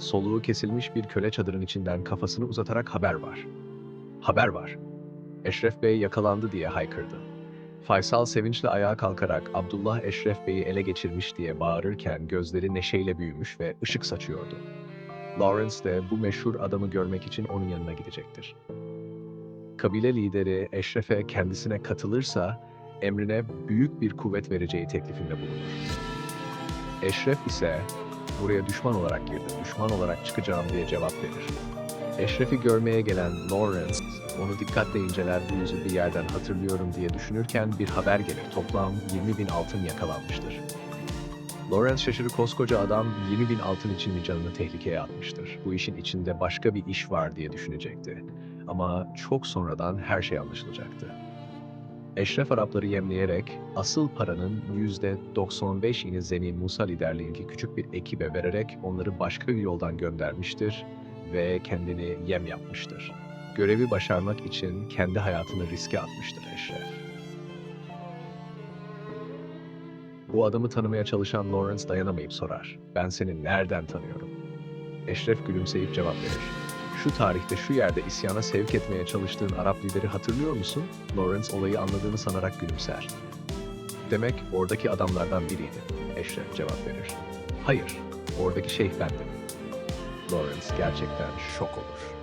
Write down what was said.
soluğu kesilmiş bir köle çadırın içinden kafasını uzatarak haber var. Haber var. Eşref Bey yakalandı diye haykırdı. Faysal sevinçle ayağa kalkarak Abdullah Eşref Bey'i ele geçirmiş diye bağırırken gözleri neşeyle büyümüş ve ışık saçıyordu. Lawrence de bu meşhur adamı görmek için onun yanına gidecektir. Kabile lideri Eşref'e kendisine katılırsa emrine büyük bir kuvvet vereceği teklifinde bulunur. Eşref ise buraya düşman olarak girdim, düşman olarak çıkacağım diye cevap verir. Eşref'i görmeye gelen Lawrence, onu dikkatle inceler bu yüzü bir yerden hatırlıyorum diye düşünürken bir haber gelir. Toplam 20 bin altın yakalanmıştır. Lawrence şaşırır koskoca adam 20 bin altın için canını tehlikeye atmıştır. Bu işin içinde başka bir iş var diye düşünecekti. Ama çok sonradan her şey anlaşılacaktı. Eşref Arapları yemleyerek asıl paranın %95'ini Zemin Musa liderliğindeki küçük bir ekibe vererek onları başka bir yoldan göndermiştir ve kendini yem yapmıştır. Görevi başarmak için kendi hayatını riske atmıştır Eşref. Bu adamı tanımaya çalışan Lawrence dayanamayıp sorar. Ben seni nereden tanıyorum? Eşref gülümseyip cevap verir. Şu tarihte şu yerde isyana sevk etmeye çalıştığın Arap lideri hatırlıyor musun? Lawrence olayı anladığını sanarak gülümser. Demek oradaki adamlardan biriydi. Eşref cevap verir. Hayır, oradaki şeyh bendim. Lawrence gerçekten şok olur.